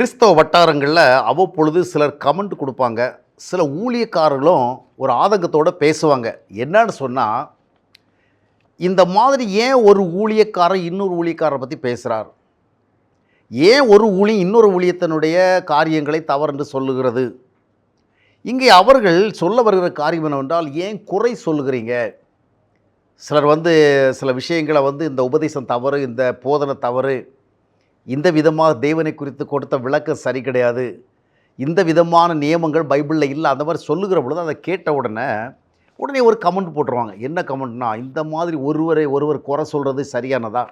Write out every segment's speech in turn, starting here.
கிறிஸ்தவ வட்டாரங்களில் அவ்வப்பொழுது சிலர் கமெண்ட் கொடுப்பாங்க. சில ஊழியக்காரர்களும் ஒரு ஆதங்கத்தோடு பேசுவாங்க. என்னன்னு சொன்னால் இந்த மாதிரி ஏன் ஒரு ஊழியக்காரர் இன்னொரு ஊழியக்காரரை பற்றி பேசுகிறார் ஏன் ஒரு ஊழி இன்னொரு ஊழியத்தினுடைய காரியங்களை தவறென்று சொல்லுகிறது? இங்கே அவர்கள் சொல்ல வருகிற காரியம் என்னவென்றால் ஏன் குறை சொல்லுகிறீங்க? சிலர் வந்து சில விஷயங்களை வந்து இந்த உபதேசம் தவறு இந்த போதனை தவறு இந்த விதமாக தேவனை குறித்து கொடுத்த விளக்கம் சரி கிடையாது. இந்த விதமான நியமங்கள் பைபிளில் இல்லை. அந்த மாதிரி சொல்லுகிற பொழுது அதை கேட்ட உடனே உடனே ஒரு கமெண்ட் போட்டுருவாங்க. என்ன கமெண்ட்னா இந்த மாதிரி ஒருவரை ஒருவர் குறை சொல்கிறது சரியானதா?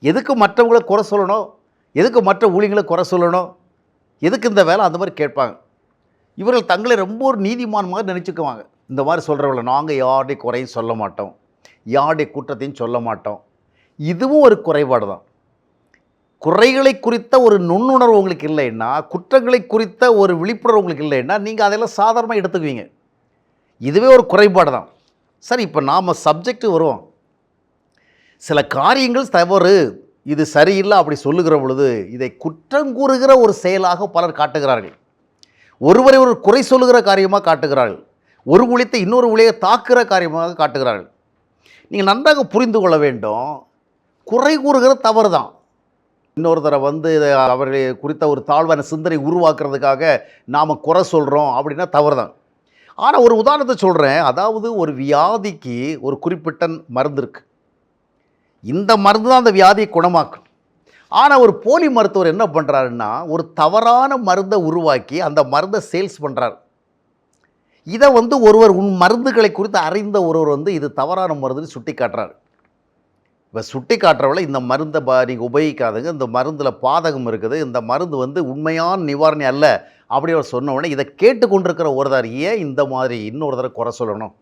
எதுக்கு மற்றவங்களை குறை சொல்லணும்? எதுக்கு மற்ற ஊழியங்களை குறை சொல்லணும்? எதுக்கு இந்த வேலை? அந்த மாதிரி கேட்பாங்க. இவர்கள் தங்களை ரொம்ப ஒரு நீதிமான் மாதிரி நினச்சிக்குவாங்க. இந்த மாதிரி சொல்கிறவங்கள நாங்கள் யாருடைய குறையும் சொல்ல மாட்டோம். யாருடைய குற்றத்தையும் சொல்ல மாட்டோம். இதுவும் ஒரு குறைபாடு தான் குறைகளை குறித்த ஒரு நுண்ணுணர்வு உங்களுக்கு இல்லைன்னா குற்றங்களை குறித்த ஒரு விழிப்புணர்வு உங்களுக்கு இல்லைன்னா நீங்கள் அதெல்லாம் சாதாரணமாக எடுத்துக்குவீங்க. இதுவே ஒரு குறைபாடு தான். சரி இப்போ நாம் சப்ஜெக்ட் வருவோம். சில காரியங்கள் தவறு இது சரியில்லை அப்படி சொல்லுகிற பொழுது இதை குற்றம் கூறுகிற ஒரு செயலாக பலர் காட்டுகிறார்கள். ஒருவரை ஒரு குறை சொல்லுகிற காரியமாக காட்டுகிறார்கள். ஒரு ஊழியத்தை இன்னொரு ஊழியை தாக்குகிற காரியமாக காட்டுகிறார்கள். நீங்கள் நன்றாக புரிந்து கொள்ள வேண்டும். குறை கூறுகிற தவறு தான். இன்னொருத்தரை வந்து இதை குறித்த ஒரு தாழ்வான சிந்தனை உருவாக்குறதுக்காக நாம் குறை சொல்கிறோம் அப்படின்னா தவறு தான் ஆனால் ஒரு உதாரணத்தை சொல்கிறேன் அதாவது ஒரு வியாதிக்கு ஒரு குறிப்பிட்ட மருந்து இருக்குது இந்த மருந்து தான் அந்த வியாதியை குணமாக்கும். ஆனால் ஒரு போலி மருத்துவர் என்ன பண்ணுறாருன்னா ஒரு தவறான மருந்தை உருவாக்கி அந்த மருந்தை சேல்ஸ் பண்ணுறார் இதை வந்து ஒருவர் உன் மருந்துகளை குறித்து அறிந்த ஒருவர் வந்து இது தவறான மருந்துன்னு சுட்டி காட்டுறாரு இப்போ சுட்டி காட்டுறவளை இந்த மருந்தை பா நீங்கள் உபயோகிக்காதுங்க. இந்த மருந்தில் பாதகம் இருக்குது. இந்த மருந்து வந்து உண்மையான நிவாரணி அல்ல. அப்படி அவர் சொன்ன உடனே இதை கேட்டு கொண்டிருக்கிற ஒருத்தர் ஏன் இந்த மாதிரி இன்னொரு தடவை குறை சொல்லணும்?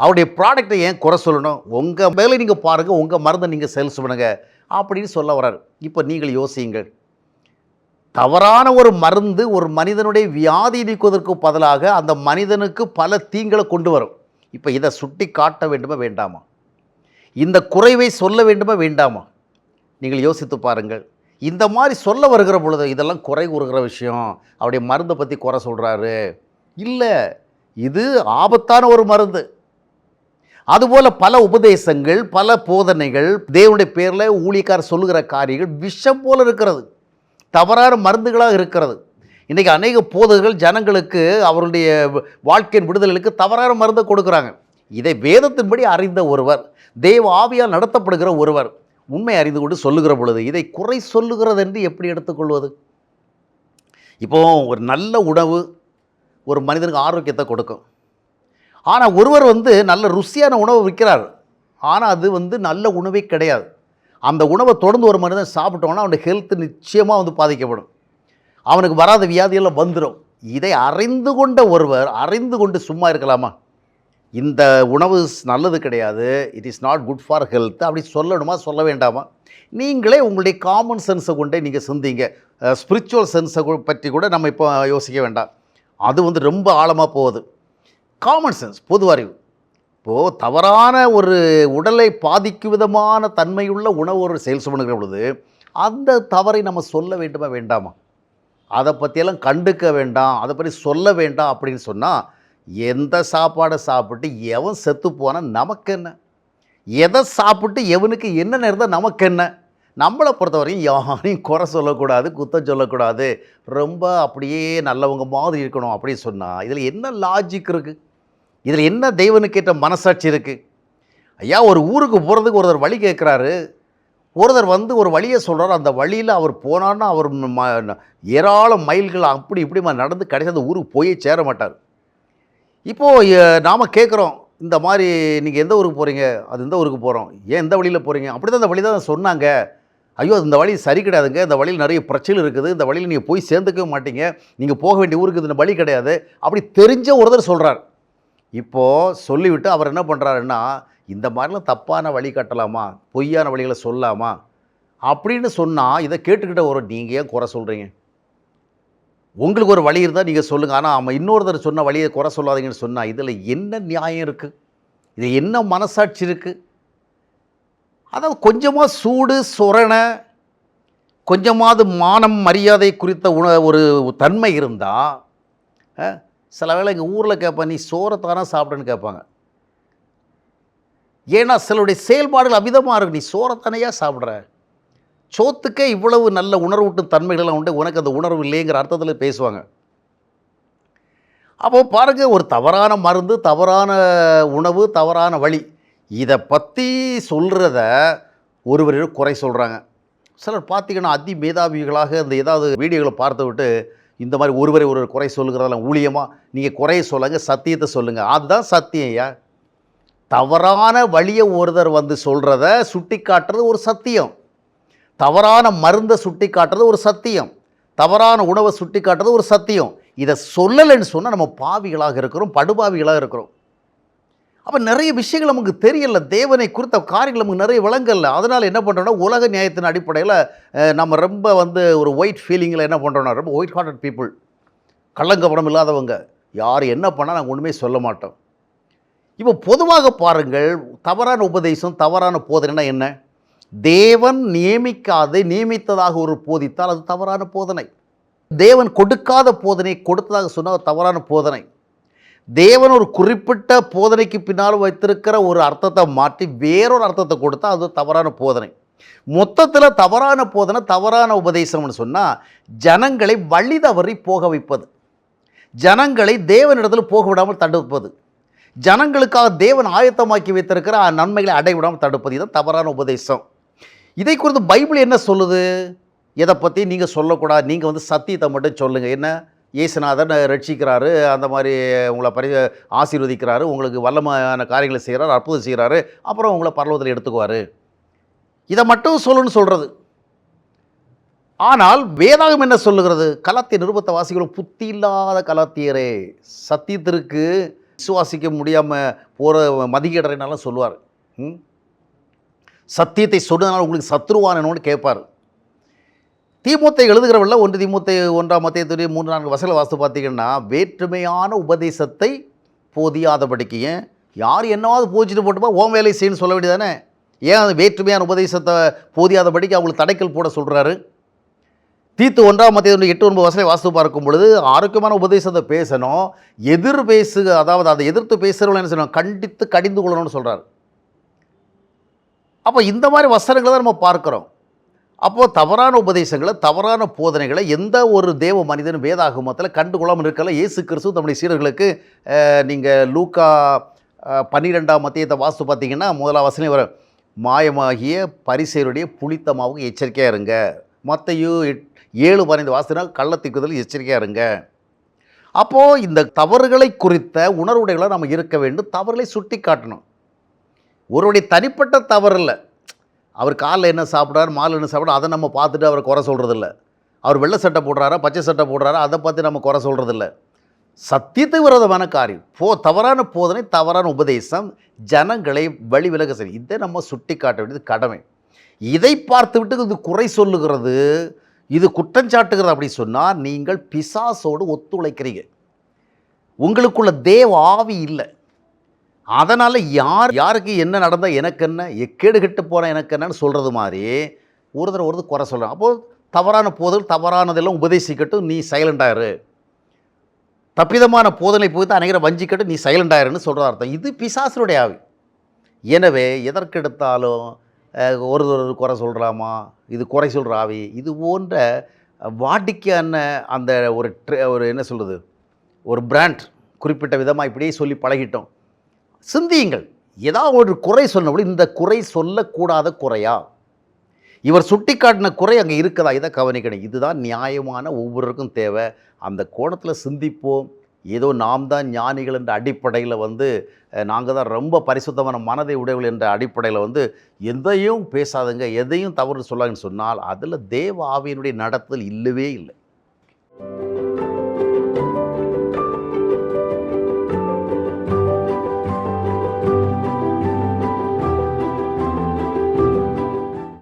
அவருடைய ப்ராடக்டை ஏன் குறை சொல்லணும்? உங்கள் மேலே நீங்கள் பாருங்கள் உங்கள் மருந்தை நீங்கள் சேல்ஸ் பண்ணுங்க. அப்படின்னு சொல்ல வர்றார். இப்போ நீங்கள் யோசியுங்கள். தவறான ஒரு மருந்து ஒரு மனிதனுடைய வியாதி நீக்குவதற்கு பதிலாக அந்த மனிதனுக்கு பல தீங்களை கொண்டு வரும். இப்போ இதை சுட்டி காட்ட வேண்டுமா? வேண்டாமா? இந்த குறைவை சொல்ல வேண்டுமா வேண்டாமா? நீங்கள் யோசித்து பாருங்கள். இந்த மாதிரி சொல்ல வருகிற பொழுது இதெல்லாம் குறை கூறுகிற விஷயம். அவருடைய மருந்தை பற்றி குறை சொல்கிறாரு இல்லை இது ஆபத்தான ஒரு மருந்து. அதுபோல் பல உபதேசங்கள் பல போதனைகள் தேவனுடைய பேரில் ஊழியக்கார் சொல்லுகிற காரியங்கள் விஷம் போல் இருக்கிறது. தவறான மருந்துகளாக இருக்கிறது. இன்றைக்கி அநேக போதகர்கள் ஜனங்களுக்கு அவருடைய வாழ்க்கையின் விடுதலுக்கு தவறான மருந்தை கொடுக்குறாங்க. இதை வேதத்தின்படி அறிந்த ஒருவர் தேவ ஆவியால் நடத்தப்படுகிற ஒருவர் உண்மை அறிந்து கொண்டு சொல்லுகிற பொழுது இதை குறை சொல்லுகிறது என்று எப்படி எடுத்துக்கொள்வது? இப்போ ஒரு நல்ல உணவு ஒரு மனிதனுக்கு ஆரோக்கியத்தை கொடுக்கும். ஆனால் ஒருவர் வந்து நல்ல ருசியான உணவை விற்கிறார். ஆனால் அது வந்து நல்ல உணவே கிடையாது. அந்த உணவை தொடர்ந்து ஒரு மனிதன் சாப்பிட்டோன்னா அவனுடைய ஹெல்த் நிச்சயமாக வந்து பாதிக்கப்படும். அவனுக்கு வராத வியாதியெல்லாம் வந்துடும் இதை அறிந்து கொண்ட ஒருவர் அறிந்து கொண்டு சும்மா இருக்கலாமா? இந்த உணவு நல்லது கிடையாது it is not good for health அப்படி சொல்லணுமா? சொல்ல வேண்டாமா? நீங்களே உங்களுடைய காமன் சென்ஸை கொண்டே நீங்கள் சிந்திங்க. ஸ்பிரிச்சுவல் சென்ஸை பற்றி கூட நம்ம இப்போ யோசிக்க வேண்டாம். அது வந்து ரொம்ப ஆழமாக போகுது. காமன் சென்ஸ் பொது அறிவு. இப்போது தவறான ஒரு உடலை பாதிக்கும் விதமான தன்மையுள்ள உணவு ஒரு சேல்ஸ் பண்ணுகிற பொழுது அந்த தவறை நம்ம சொல்ல வேண்டுமா வேண்டாமா? அதை பற்றியெல்லாம் கண்டுக்க வேண்டாம் அதை பற்றி சொல்ல வேண்டாம் அப்படின்னு சொன்னால் எந்த சாப்பாடை சாப்பிட்டு எவன் செத்து போனால் நமக்கு என்ன எதை சாப்பிட்டு எவனுக்கு என்ன நேர்ந்தால் நமக்கு என்ன நம்மளை பொறுத்தவரையும் யாரையும் குறை சொல்லக்கூடாது குத்தம் சொல்லக்கூடாது. ரொம்ப அப்படியே நல்லவங்க மாதிரி இருக்கணும் அப்படின்னு சொன்னால் இதில் என்ன லாஜிக் இருக்குது இதில் என்ன தெய்வனுக்கேற்ற மனசாட்சி இருக்குது ஐயா ஒரு ஊருக்கு போகிறதுக்கு ஒருத்தர் வழி கேட்குறாரு. ஒருத்தர் வந்து ஒரு வழியை சொல்கிறார் அந்த வழியில் அவர் போனார்னா அவர் ம ஏராளம் மைல்கள் அப்படி இப்படிமா நடந்து கடைசி அந்த ஊருக்கு போயே சேர மாட்டார். இப்போது நாம் கேட்குறோம் இந்த மாதிரி நீங்கள் எந்த ஊருக்கு போகிறீங்க அது இந்த ஊருக்கு போகிறோம் ஏன் எந்த வழியில் போகிறீங்க அப்படி தான் இந்த வழி தான் சொன்னாங்க. ஐயோ இந்த வழி சரி கிடையாதுங்க. இந்த வழியில் நிறைய பிரச்சனை இருக்குது. இந்த வழியில் நீங்கள் போய் சேர்ந்துக்கவே மாட்டீங்க. நீங்கள் போக வேண்டிய ஊருக்கு இந்த வழி கிடையாது. அப்படி தெரிஞ்ச ஒருத்தர் சொல்கிறார் இப்போது சொல்லிவிட்டு அவர் என்ன பண்ணுறாருன்னா இந்த மாதிரிலாம் தப்பான வழி கட்டலாமா? பொய்யான வழிகளை சொல்லலாமா அப்படின்னு சொன்னால் இதை கேட்டுக்கிட்ட ஒரு நீங்கள் ஏன் குறை சொல்கிறீங்க உங்களுக்கு ஒரு வழி இருந்தால் நீங்கள் சொல்லுங்கள் ஆனால் அவன் இன்னொருத்தர் சொன்ன வழியை குறை சொல்லாதீங்கன்னு சொன்னால் இதில் என்ன நியாயம் இருக்குது இது என்ன மனசாட்சி இருக்குது அதாவது கொஞ்சமாக சூடு சுரணை கொஞ்சமாவது மானம் மரியாதை குறித்த உண ஒரு தன்மை இருந்தால் சில வேளை எங்கள் ஊரில் கேட்பேன் நீ சோறத்தானா சாப்பிடுன்னு கேட்பாங்க ஏன்னா சிலருடைய செயல்பாடுகள் அமிதமாக இருக்கு. நீ சோறத்தானையா சாப்பிட்ற? சோத்துக்கே இவ்வளவு நல்ல உணர்வூட்டும் தன்மைகள்லாம் உண்டு. உனக்கு அந்த உணர்வு இல்லைங்கிற அர்த்தத்தில் பேசுவாங்க. அப்போ பாருங்கள் ஒரு தவறான மருந்து தவறான உணவு தவறான வழி. இதை பற்றி சொல்கிறத ஒருவர் குறை சொல்கிறாங்க சிலர் பார்த்தீங்கன்னா அதி மேதாவிகளாக இந்த ஏதாவது வீடியோகளை பார்த்து விட்டு இந்த மாதிரி ஒருவரை ஒரு குறை சொல்லுகிறதெல்லாம் ஊழியமாக நீங்கள் குறைய சொல்லுங்கள் சத்தியத்தை சொல்லுங்கள் அதுதான் சத்தியம் ஐயா. தவறான வழியை ஒருத்தர் வந்து சொல்கிறத சுட்டி காட்டுறது ஒரு சத்தியம். தவறான மருந்தை சுட்டி காட்டுறது ஒரு சத்தியம். தவறான உணவை சுட்டி காட்டுறது ஒரு சத்தியம். இதை சொல்லலைன்னு சொன்னால் நம்ம பாவிகளாக இருக்கிறோம் படுபாவிகளாக இருக்கிறோம். அப்போ நிறைய விஷயங்கள் நமக்கு தெரியல. தேவனை குறித்த காரியங்கள் நமக்கு நிறைய விளங்கல. அதனால் என்ன பண்ணுறோன்னா உலக நியாயத்தின் அடிப்படையில் நம்ம ரொம்ப வந்து ஒரு ஒயிட் ஃபீலிங்கில் என்ன பண்ணுறோன்னா ரொம்ப ஒயிட் ஹார்ட்டட் பீப்புள் கள்ளங்கபடம் இல்லாதவங்க யார் என்ன பண்ணால் நாங்கள் ஒன்றுமே சொல்ல மாட்டோம். இப்போ பொதுவாக பாருங்கள் தவறான உபதேசம் தவறான போதனைனா என்ன? தேவன் நியமிக்காது நியமித்ததாக ஒரு போதித்தால் அது தவறான போதனை. தேவன் கொடுக்காத போதனை கொடுத்ததாக சொன்னால் அது தவறான போதனை. தேவன் ஒரு குறிப்பிட்ட போதனைக்கு பின்னால் வைத்திருக்கிற ஒரு அர்த்தத்தை மாற்றி வேறொரு அர்த்தத்தை கொடுத்தா அது தவறான போதனை. மொத்தத்தில் தவறான போதனை தவறான உபதேசம்னு சொன்னால் ஜனங்களை வழி தவறி போக வைப்பது. ஜனங்களை தேவனிடத்தில் போக விடாமல் தடுப்பது. ஜனங்களுக்காக தேவன் ஆயத்தமாக்கி வைத்திருக்கிற நன்மைகளை அடைவிடாமல் தடுப்பது. இதுதான் தவறான உபதேசம். இதை குறித்து பைபிள் என்ன சொல்லுது? எதை பற்றி நீங்கள் சொல்லக்கூடாது. நீங்கள் வந்து சத்தியத்தை மட்டும் சொல்லுங்கள் என்ன? இயேசுநாதன் ரட்சிக்கிறாரு அந்த மாதிரி உங்களை பரி ஆசீர்வதிக்கிறாரு உங்களுக்கு வல்லமையான காரியங்களை செய்கிறாரு அற்புதம் செய்கிறாரு அப்புறம் உங்களை பரலோகத்தில் எடுத்துக்குவார். இதை மட்டும் சொல்லுன்னு சொல்கிறது ஆனால் வேதாகம் என்ன சொல்லுகிறது? கலத்திய நிருபத்த வாசிக்கிறோம் புத்தி இல்லாத கலாத்தியரே சத்தியத்திற்கு விசுவாசிக்க முடியாமல் போகிற மதிகேடரைனாலும் சொல்லுவார். ம்? சத்தியத்தை சொன்னதுனால உங்களுக்கு சத்ருவானோன்னு கேட்பார். தீமூத்தை எழுதுகிறவள்ள ஒன்று தீமூத்தை ஒன்றாம் மத்தியத்துடைய மூன்று நான்கு வசல வாஸ்து பார்த்தீங்கன்னா வேற்றுமையான உபதேசத்தை போதியாதபடிக்கு ஏன்? யார் என்னவாவது போச்சுட்டு போட்டுப்பா ஓம் வேலை செய்யணும்னு சொல்ல வேண்டியதானே ஏன் அந்த வேற்றுமையான உபதேசத்தை போதியாதபடிக்கு அவங்களுக்கு தடைக்கல் போட சொல்கிறாரு தீத்து ஒன்றாம் மத்திய எட்டு ஒன்பது வசலை வாஸ்து பார்க்கும் பொழுது ஆரோக்கியமான உபதேசத்தை பேசணும் எதிர் பேசு அதாவது அதை எதிர்த்து பேசுகிறவங்க என்ன செய்யணும்? கண்டித்து கடிந்து கொள்ளணும்னு சொல்கிறார் அப்போ இந்த மாதிரி வசனங்களை தான் நம்ம பார்க்குறோம். அப்போது தவறான உபதேசங்களை தவறான போதனைகளை எந்த ஒரு தேவ மனிதனும் வேதாகமத்தில் கண்டுகொள்ளாமல் இருக்கல. இயேசு கிறிஸ்து தம்முடைய சீடர்களுக்கு நீங்கள் லூக்கா பன்னிரெண்டாம் மத்தியத்தை வாஸ்து பார்த்தீங்கன்னா முதலாம் வசனம் வர மாயமாகிய பரிசெயருடைய புளித்த எச்சரிக்கையாக இருங்க. எட் ஏழு பதினைந்து வாசனா கள்ளத்திக்குதல் எச்சரிக்கையாக இருங்க. அப்போது இந்த தவறுகளை குறித்த உணர்வுடைகளாக நம்ம இருக்க வேண்டும். தவறுகளை சுட்டி காட்டணும் ஒருவருடைய தனிப்பட்ட தவறு இல்லை. அவர் காலைல என்ன சாப்பிட்றாரு மாலை என்ன சாப்பிட்றாரு அதை நம்ம பார்த்துட்டு அவரை குறை சொல்கிறதில்ல அவர் வெள்ளை சட்டை போடுறாரா பச்சை சட்டை போடுறாரா அதை பார்த்து நம்ம குறை சொல்கிறதில்ல சத்தியத்துக்கு விரோதமான காரியம். போ தவறான போதனை தவறான உபதேசம் ஜனங்களை வழி விலக செய்யும். இதை நம்ம சுட்டி காட்ட வேண்டியது கடமை. இதை பார்த்து விட்டு இது குறை சொல்லுகிறது இது குற்றஞ்சாட்டுகிறது அப்படி சொன்னால் நீங்கள் பிசாசோடு ஒத்துழைக்கிறீங்க உங்களுக்குள்ள தேவ ஆவி இல்லை. அதனால் யார் யாருக்கு என்ன நடந்தால் எனக்கு என்ன எக்கேடு கெட்டு போனால் எனக்கு என்னன்னு சொல்கிறது மாதிரி ஒருத்தர் ஒருத்தர் குறை சொல்கிறேன் அப்போது தவறான போதல் தவறானதெல்லாம் உபதேசிக்கட்டும் நீ சைலண்டாயிரு தப்பிதமான போதனை போய் அநேகரை வஞ்சிக்கட்டும் நீ சைலண்டாயிருன்னு சொல்கிற அர்த்தம். இது பிசாசனுடைய ஆவி. எனவே எதற்கெடுத்தாலும் ஒரு ஒரு குறை சொல்கிறாமா இது குறை சொல்கிற ஆவி. இது போன்ற வாடிக்கையான அந்த ஒரு ட்ரெ- ஒரு என்ன சொல்கிறது ஒரு பிராண்ட் குறிப்பிட்ட விதமாக இப்படியே சொல்லி பழகிட்டோம். சிந்தியுங்கள். ஏதாவது ஒரு குறை சொன்னபடி இந்த குறை சொல்லக்கூடாத குறையா? இவர் சுட்டி காட்டின குறை அங்கே இருக்குதா? இதை கவனிக்கணும். இதுதான் நியாயமான ஒவ்வொருவருக்கும் தேவை. அந்த கோணத்தில் சிந்திப்போம். ஏதோ நாம் தான் ஞானிகள் என்ற அடிப்படையில் வந்து நாங்கள் தான் ரொம்ப பரிசுத்தமான மனதை உடையவர்கள் என்ற அடிப்படையில் வந்து எதையும் பேசாதுங்க எதையும் தவறு சொல்லாங்கன்னு சொன்னால் அதில் தேவ ஆவியினுடைய நடத்தல் இல்லவே இல்லை.